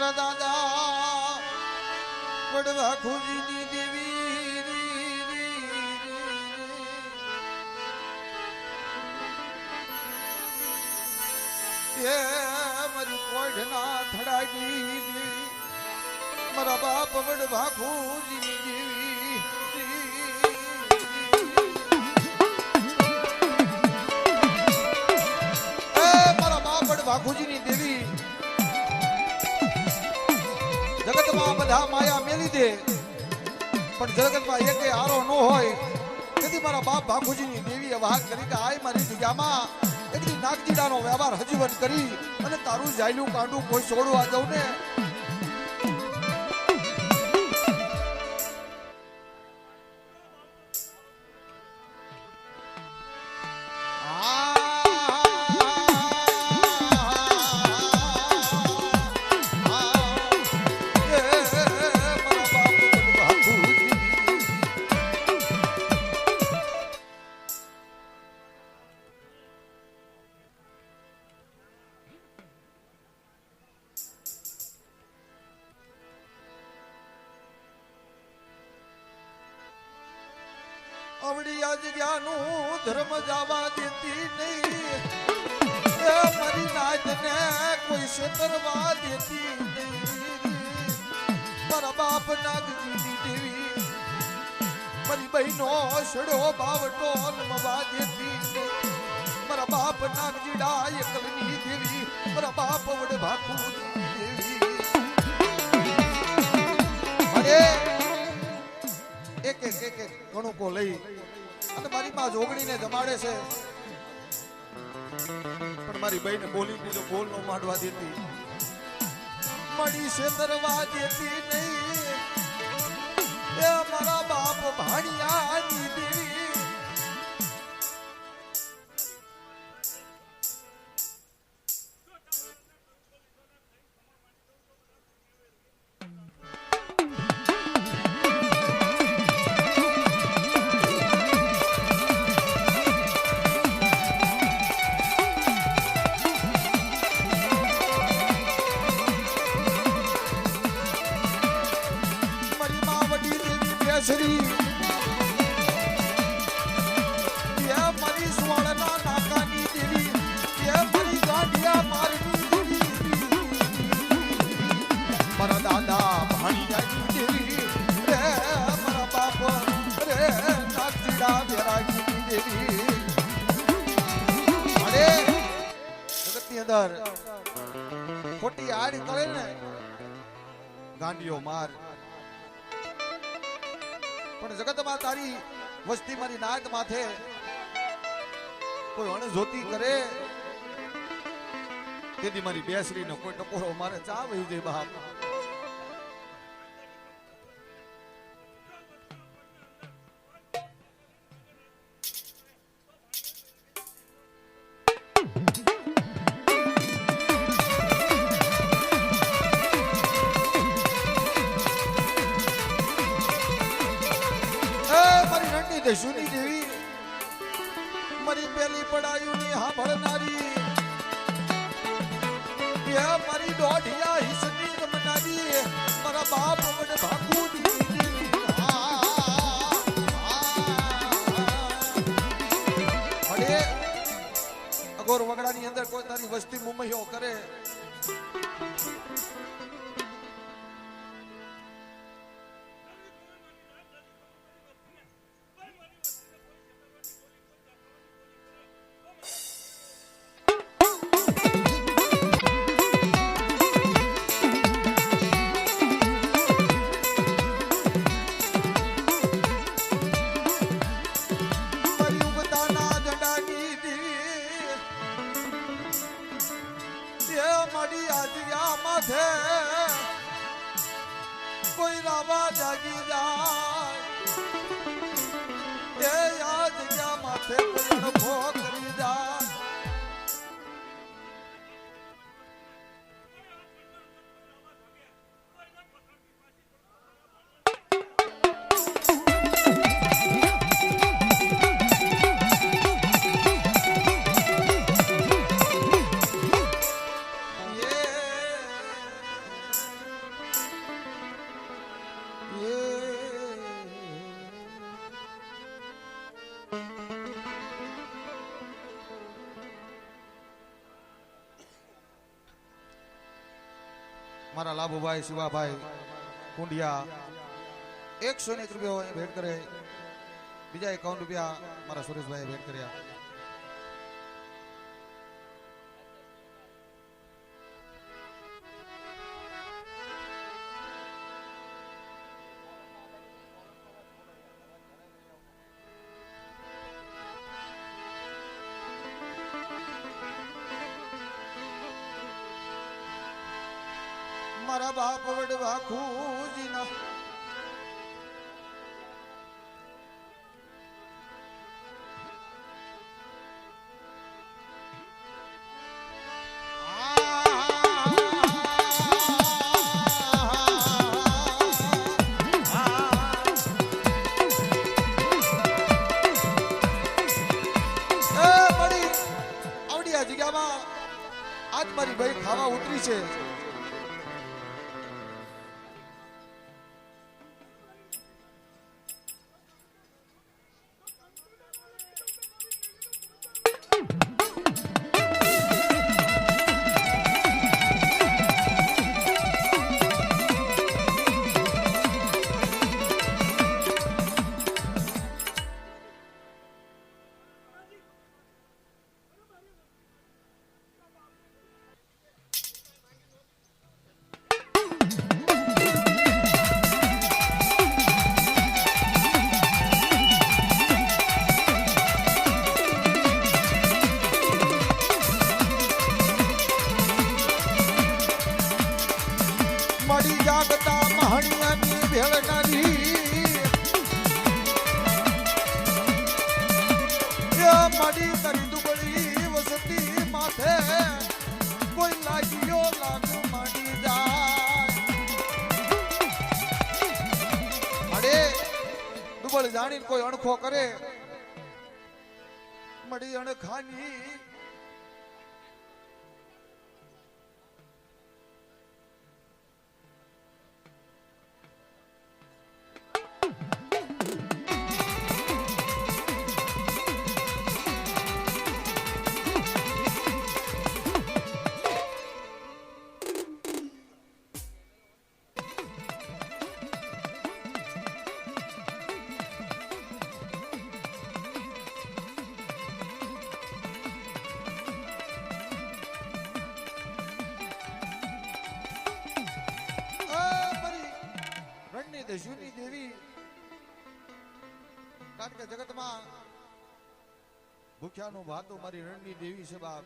મારા દાદા વડવા ખુજીની દેવી. એ મારી કોઢના દેવી મારા બાપ વડવા ખુજીની દેવી રી, એ મારા બાપ વડવા ખુજીની દેવી જગતમાં બધા માયા મેલી દે. પણ જગતમાં એક આરો ન હોય. તેથી મારા બાપ ભાખુજીની દેવીએ વાત કરી કે આય મારી જગ્યામાં એકદી નાગજીડાનો વ્યવહાર હજીવન કરી અને તારું જાયલું કાંડું કોઈ છોડવા દઉં ને. બાપ નાગજીડા એકલની દેવી મારા બાપ વડે ભાકુની દેવી. એક એક એક એક કણુકો લઈ અને મારી માં જોગણીને જમાડે છે. પણ મારી બહેને બોલી દીધો બોલ નો માંડવા દેતી. મળી છેતરવા દેતી નહીં. એ મારા બાપ ભાણિયાની દેવી. એ મારી સ્વર્ણના નાકાની દેવી એ મારી ગાંઠિયા મારની દેવી. મારા દાદા ભાણિયાની દેવી મારા ખોટી આડ કરે ને, ગાંડીઓ માર. પણ જગતમાં તારી વસ્તી મારી નાગ માથે કોઈ અણજોતી કરે, તેથી મારી બેસરીનો કોઈ ટકોરો મારે ચા વહી જાય બાપ. સાંભળનારી એ મારી દોઢિયા હિસની રમનારી મારા બાપ વડ ભાગું અગોર વગડાની અંદર કોઈ તારી વસ્તી મુંબઈઓ કરે. મારા લાભુભાઈ, શિવાભાઈ, કુંડિયા, એકસો ને એક રૂપિયા ભેટ કરે. બીજા એકાવન રૂપિયા મારા સુરેશભાઈ ભેટ કર્યા. મારા બાપ અણખો કરે મળી અણખાની આ ભૂખ્યાનું ભાતો મારી રણની દેવી છે બાપ.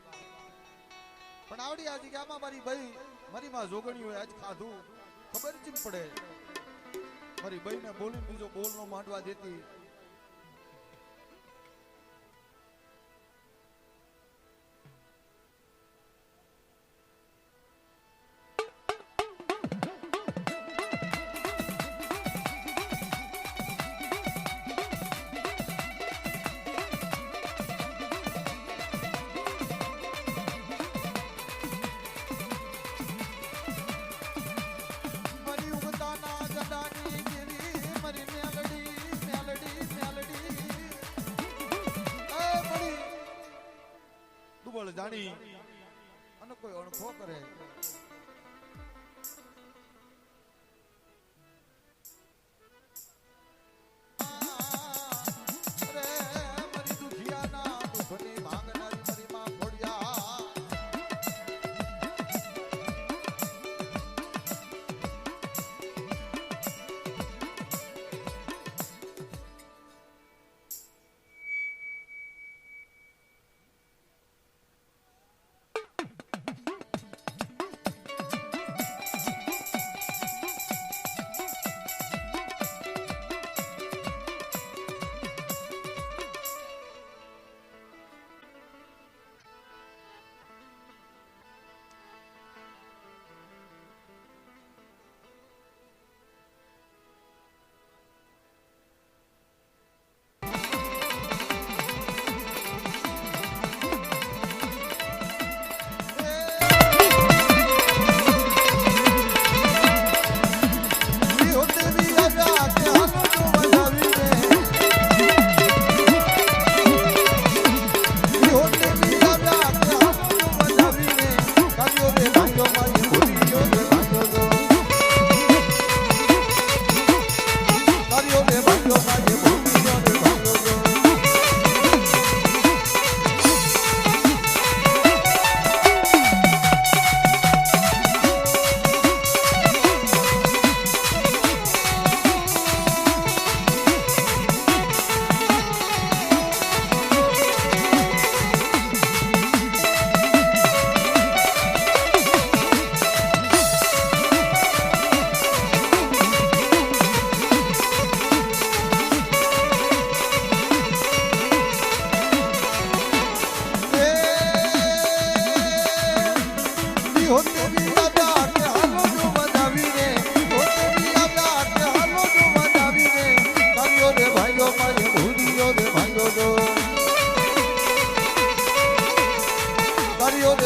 પણ આવડી આ જગ્યામાં મારી ભાઈ મારી માં હોય આજ ખાધું. ખબર જ પડે? મારી ભાઈને બોલી બીજો બોલ નો માંડવા દેતી. જાણી. અને કોઈ અણખો કરે.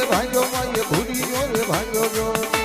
રે ભાઈઓ મારે ભૂરીઓ રે ભાઈઓ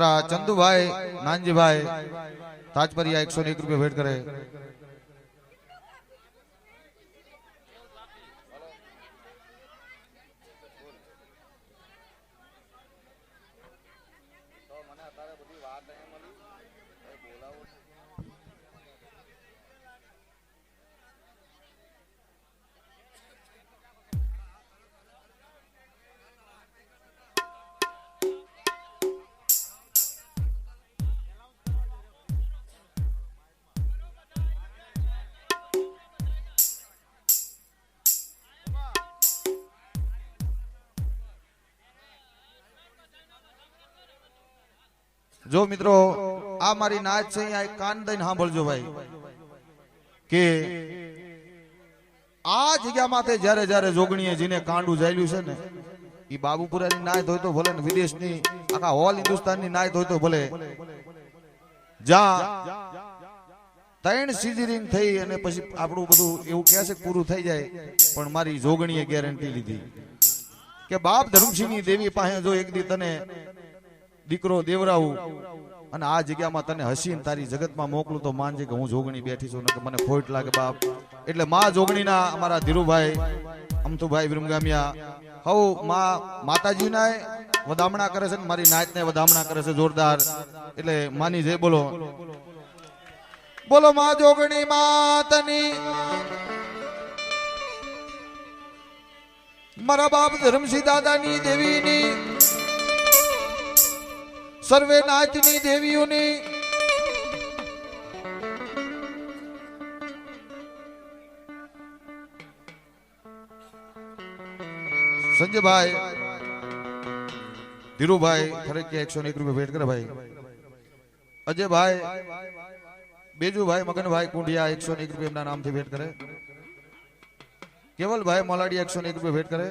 અમારા ચંદુભાઈ નાનજીભાઈ તાજપરિયા એકસો એક રૂપિયા ભેટ કરે. જો મિત્રો, આ મારી નાચ છે, અહીંયા કાન દઈને સાંભળજો ભાઈ, કે આ જગ્યામાં તે જ્યારે જ્યારે જોગણીએ જીને કાંડું જાયલું છે ને એ બાબુપુરાની નાય હોય તો ભલે વિદેશની, આખા ઓલ હિન્દુસ્તાનની નાયત હોય તો ભલે. જ્યાં ત્રણ સિઝરિંગ થઈ અને પછી આપણું બધું એવું કહે છે પૂરું થઈ જાય, પણ મારી જોગણીએ ગેરંટી લીધી. કે બાપ ધર્મસિંહની દેવી પાસે જો એક દી તને દીકરો દેવરાવું. અને આ જગ્યામાં તને હસીને તારી જગતમાં મોકલું તો માનજે કે હું જોગણી બેઠી છું કે મને ખોટ લાગે બાપ. એટલે મા જોગણીના અમારા ધીરુભાઈ, અમથુભાઈ વિરમગામિયા હવમાં માતાજીના વધામણા કરે છે મારી નાચને વધામણા કરે છે જોરદાર. એટલે માની જય બોલો. બોલો મા જોગણી માતની. મારા બાપ ધર્મસિંહ દાદાની દેવીની સર્વે નાચની દેવીઓની સંજયભાઈ ધીરુભાઈ ફરજિયાત એકસો એક રૂપિયા ભેટ કરે ભાઈ અજયભાઈ બેજુભાઈ મગનભાઈ કુંડિયા એકસો એક રૂપિયા એમના નામથી ભેટ કરે કેવલભાઈ મોલાડી એકસો એક રૂપિયા ભેટ કરે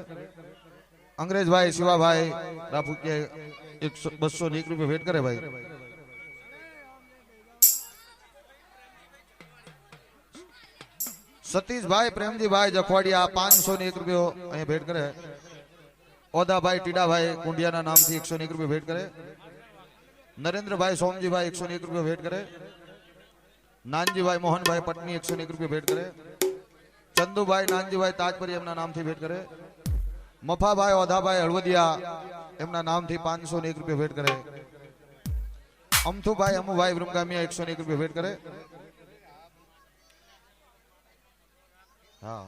અંગ્રેજભાઈ શિવાભાઈ રાફુકિયા એકસો બસો એક રૂપિયા ભેટ કરે ભાઈ સતીશભાઈ પ્રેમજીભાઈ જખવાડિયા પાંચસો ને એક રૂપિયો અહીંયા ભેટ કરે ઓદાભાઈ ટીડાભાઈ કુંડિયાના નામથી એકસો એક રૂપિયા ભેટ કરે નરેન્દ્રભાઈ સોમજીભાઈ એકસો એક રૂપિયા ભેટ કરે નાનજીભાઈ મોહનભાઈ પટની એકસો એક રૂપિયા ભેટ કરે ચંદુભાઈ નાનજીભાઈ તાજપરી એમના નામથી ભેટ કરે મફાભાઈ ઓધાભાઈ હળવદિયા એમના નામથી પાંચસો એક રૂપિયા ભેટ કરે. અમથુભાઈ, અમુભાઈ વૃમગામિયા એકસો એક રૂપિયા ભેટ કરે. હા.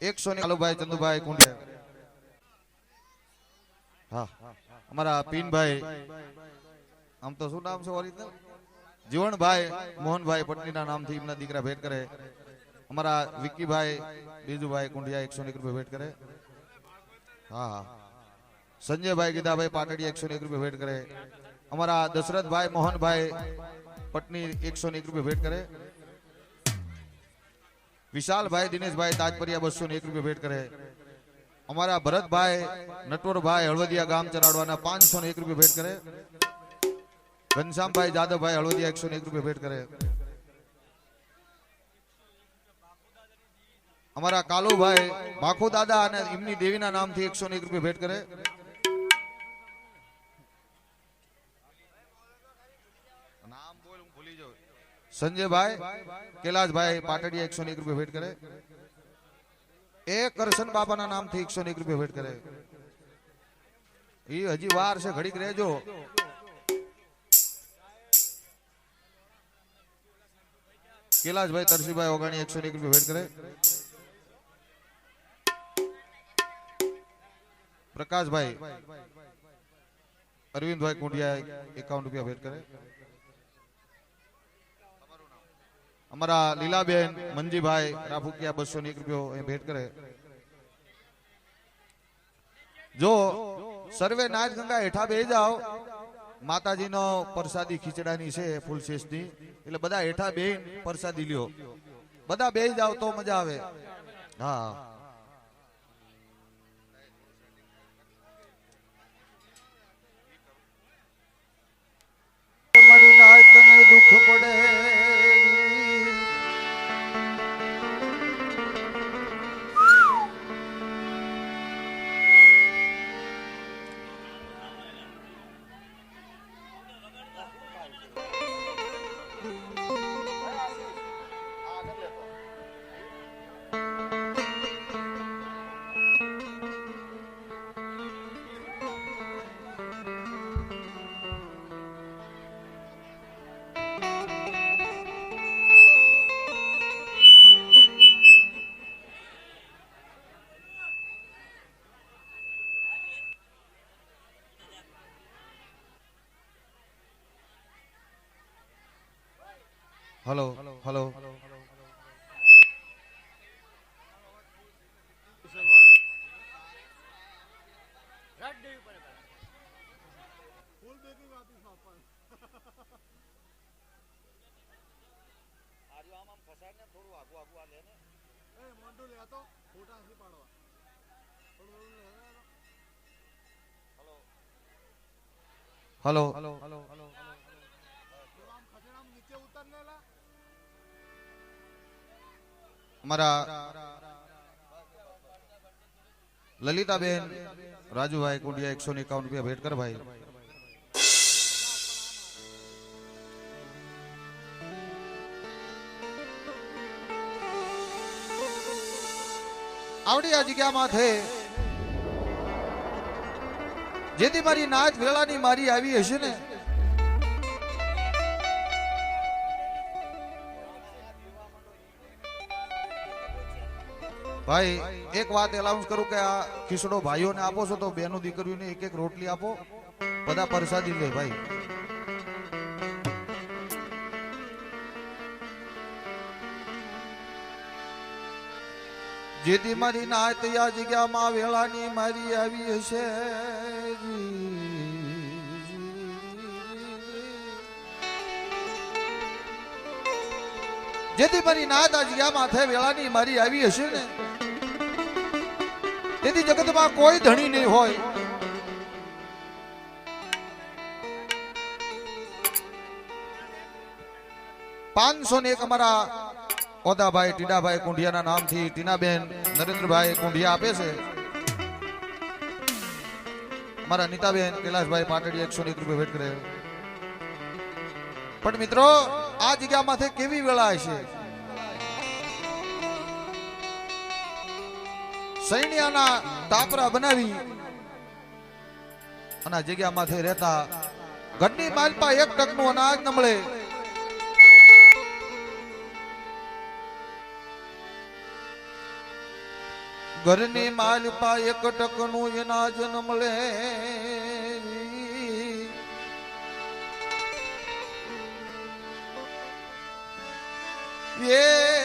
એકસો ને કાલુભાઈ ચંદુભાઈ કુંડિયા હા. અમારા પીનભાઈ. આમ તો શું નામ છે ઓરિજિનલ જીવણભાઈ મોહનભાઈ પટનીના નામથી એમના દીકરા ભેટ કરે. અમારા વિક્કીભાઈ, બીજુભાઈ કુંડિયા એકસો એક રૂપિયા ભેટ કરે. હા હા. સંજયભાઈ ગીધાભાઈ પાટડી એકસો એક રૂપિયા ભેટ કરે અમારા દશરથભાઈ મોહનભાઈ પટની એકસો એક રૂપિયા ભેટ કરે વિશાલભાઈ દિનેશભાઈ તાજપરિયા બસો એક રૂપિયા ભેટ કરે અમારા ભરતભાઈ નટવરભાઈ હળવદિયા ગામ ચરાડવાના પાંચસો એક રૂપિયા ભેટ કરે ઘનશ્યામભાઈ જાદવભાઈ હળવદિયા એકસો એક રૂપિયા ભેટ કરે અમારા કાલુભાઈ ભાખુ દાદા અને એમની દેવીના નામથી એકસો એક રૂપિયા ભેટ કરે સંજયભાઈ કેલાસભાઈ પાટડિયા એકસો એક રૂપિયા ભેટ કરે એ કરશન બાબાના નામથી એકસો એક રૂપિયા ભેટ કરે એ હજી વાર છે ઘડીક રહેજો કેલાસભાઈ તરસીભાઈ ઓગાણી એકસો એક રૂપિયા ભેટ કરે પ્રકાશભાઈ અરવિંદભાઈ કુંડિયા એકાવન રૂપિયા ભેટ કરે અમારા લીલાબેન, મંજીભાઈ, રાફુકિયા બસો એક રૂપિયો ભેટ કરે. જો સર્વે નાચ ગંગા હેઠા બે જાઓ, માતાજીનો પ્રસાદી ખીચડાની છે ફૂલ શેષની. એટલે બધા હેઠા બે પ્રસાદી લ્યો. બધા બે જાઓ તો મજા આવે. હા. મારી નાય તને દુઃખ પડે. હલો હલો હલો અમારા લલિતાબેન, રાજુભાઈ કુંડિયા એકસો એકાવન રૂપિયા ભેટ કર ભાઈ. આવડી આ જગ્યામાં છે જેથી મારી નાચ વેળાની મારી આવી હશે ને ભાઈ, એક વાત એલાઉન્સ કરું કે આ ખીસડો ભાઈઓને આપો છો તો બેનો દીકરીઓને એક એક રોટલી આપો. બધા પરસાદી લે ભાઈ. જેથી મારી નાત આ જગ્યામાં વેળાની મારી આવી હશે. જેથી મારી નાત આ માથે વેળાની મારી આવી હશે ને. તેથી જગતમાં કોઈ ધણી નહીં હોય. પાંચસો ને એક અમારા ઓદાભાઈ, ટીડાભાઈ કુંઢિયાના નામથી ટીનાબેન, નરેન્દ્રભાઈ કુંઢિયા આપે છે. અમારા નીતાબેન કૈલાસભાઈ પાટડી એકસો એક રૂપિયા ભેટ કરે પણ મિત્રો, આ જગ્યામાંથી કેવી વેળા હશે? સૈન્યના તાપરા બનાવી અને જગ્યામાંથી રહેતા ઘરની માલપા એક ટકનું અનાજ ન મળે. ઘરની માલપા એક ટકનું અનાજ ન મળે. એ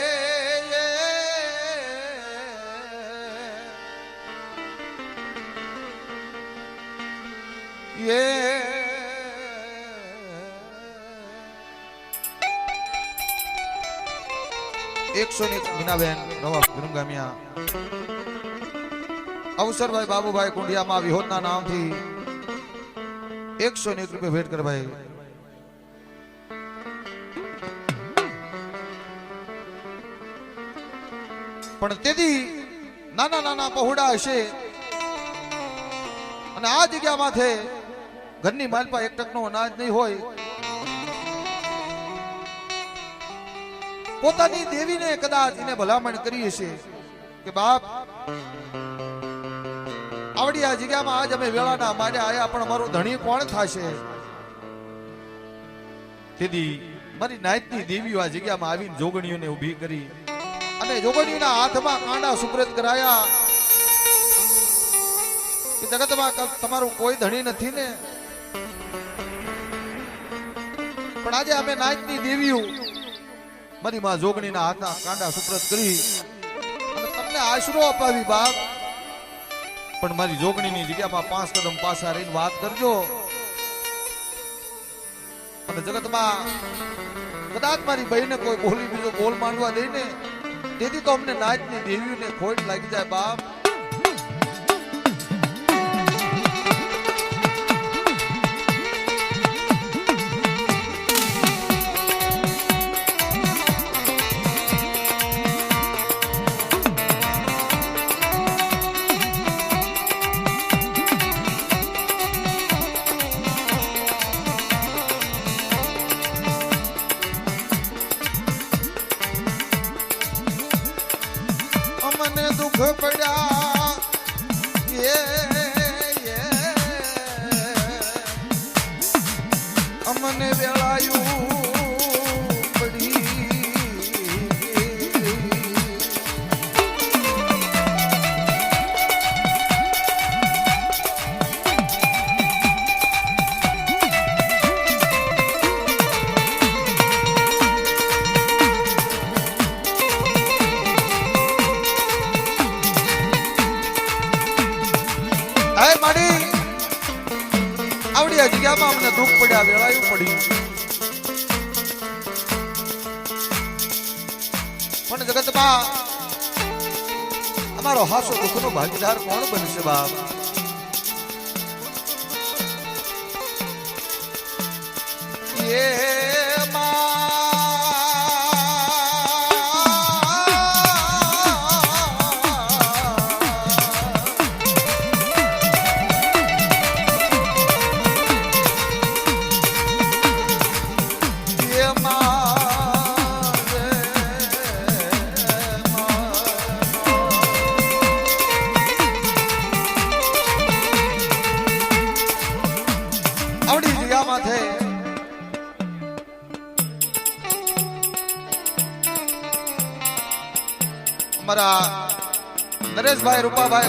એકસો ને મીનાબેન, નવા વિરમગામિયા. અવસરભાઈ બાબુભાઈ કુંડિયામાં વિહોદના નામથી એકસો ને એક રૂપિયા ભેટ કર ભાઈ પણ તેથી નાના નાના પહોળા હશે. અને આ જગ્યા માથે ઘરની માલપા એક ટકનો અનાજ નહીં હોય. પોતાની દેવીને કદાચ એને ભલામણ કરી હશે કે, બાપ, આવડી આ જગ્યામાં આજ અમે વેળાના મારે આયા, પણ અમારું ધણી કોણ થશે? તેથી મારી નાયતની દેવીઓ આ જગ્યામાં આવીને જોગણીઓને ઊભી કરી અને જોગણીઓના હાથમાં કાંડા સુપ્રત કરાયા કે, જગતમાં તમારું કોઈ ધણી નથી ને? પણ આજે અમે નાયતની દેવીઓ મારી માં જોગણીના હાથના કાંડા સુપ્રત કરી તમને આશરો અપાવી બાપ. પણ મારી જોગણીની જગ્યામાં પાંચ કદમ પાછા રહીને વાત કરજો. અને જગતમાં કદાચ મારી બહેને કોઈ બોલી બીજો બોલ માંડવા દઈને તેથી તો અમને નાચની દેવીઓને ખોટ લાગી જાય બાપ. અમને દુઃખ પડ્યા. અમને વેળાયું હાસો દુઃખનો ભાગીદાર કોણ બનશે બાપ? એ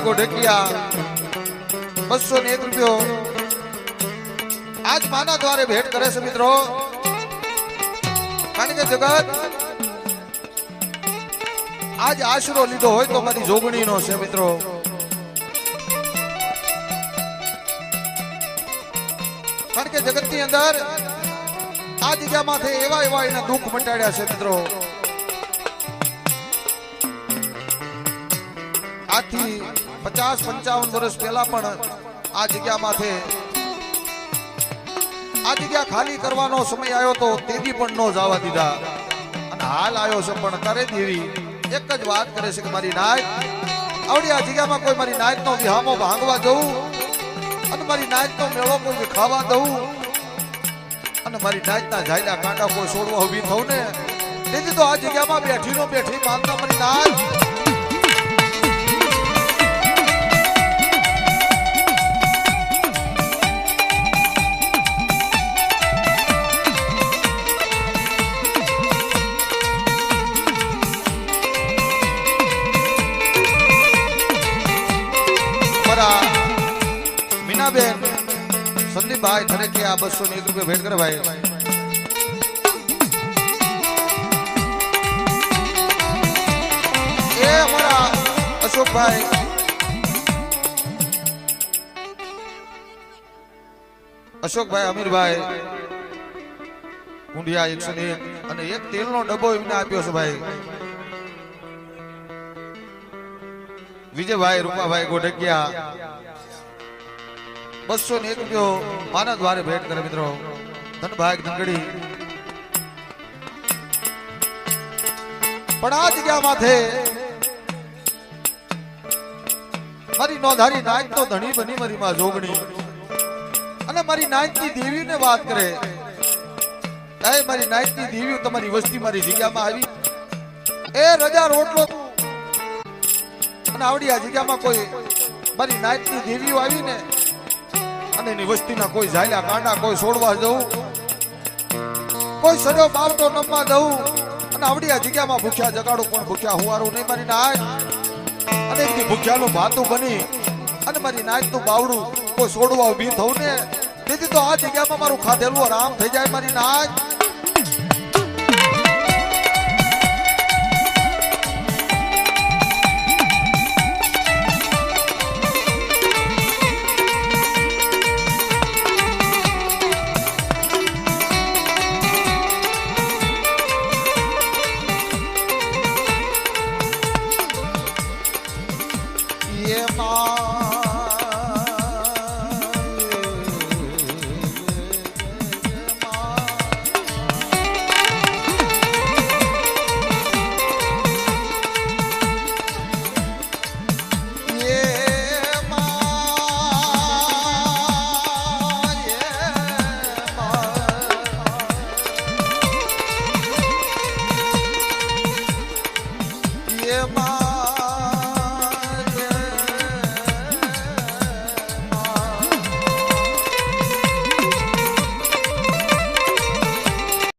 રૂપાભાઈ ગોઢકિયા બસો ને એક રૂપિયો. આજ માના દ્વારે ભેટ કરે છે મિત્રો. કારણ કે જગત, આજ આશરો લીધો હોય તો મારી જોગણીનો છે મિત્રો. કારણ કે જગતની અંદર આ જગ્યામાંથી એવા એવા એના દુઃખ મટાડ્યા છે મિત્રો. આજથી પચાસ પંચાવન વર્ષ પહેલા પણ આ જગ્યામાંથી આ જગ્યા ખાલી કરવાનો સમય આવ્યો તો તેથી પણ ન જવા દીધા. અને હાલ આવ્યો છે પણ કરે દેવી. એક જ વાત કરે છે કે મારી નાયક, આવડી આ જગ્યામાં કોઈ મારી નાયક નો વિહામો ભાંગવા જવું અને મારી નાયક નો મેળો કોઈ ખાવા દઉં અને મારી નાયકના જાયલા કાંડા કોઈ છોડવા ઊભી થવું ને? તેથી તો આ જગ્યામાં બેઠી નો બેઠી માનતા મારી નાચ સંદીપભાઈ કે આ બસો ને એક રૂપિયા ભેટ કરે ભાઈ. અશોકભાઈ. અશોકભાઈ અમીરભાઈ. કુંડિયા એકસો ને એક અને એક તેલનો ડબ્બો એમને આપ્યો છે ભાઈ. વિજયભાઈ, રૂપાભાઈ ગોઢકિયા. બસો ને એક રૂપિયો માના દ્વારે ભેટ કરે મિત્રો. ધનભાગ ધનગડી. પણ આ જગ્યા માથે મારી નોંધારી નાયક તો ધણી બની મારી માં જોગણી. અને મારી નાયકની દેવી ને વાત કરે. એ મારી નાયકની દેવી તમારી વસ્તી મારી જગ્યામાં આવી. એ રજા રોટલો. અને આવડી આ જગ્યામાં કોઈ મારી નાઈટની દેવીઓ આવીને અને એની વસ્તીના કોઈ ઝાલ્યા કાંડા કોઈ છોડવા જવું. કોઈ સડ્યો બાવટો નમવા દઉં અને આવડી જગ્યામાં ભૂખ્યા જગાડું પણ ભૂખ્યા હુવારું નહીં. મારી નાય. અને એમની ભૂખ્યાનું ભાતું બની. અને મારી નાયતનું બાવડું કોઈ છોડવા ઊભી થવું ને. તેથી તો આ જગ્યામાં મારું ખાધેલું આરામ થઈ જાય મારી નાય.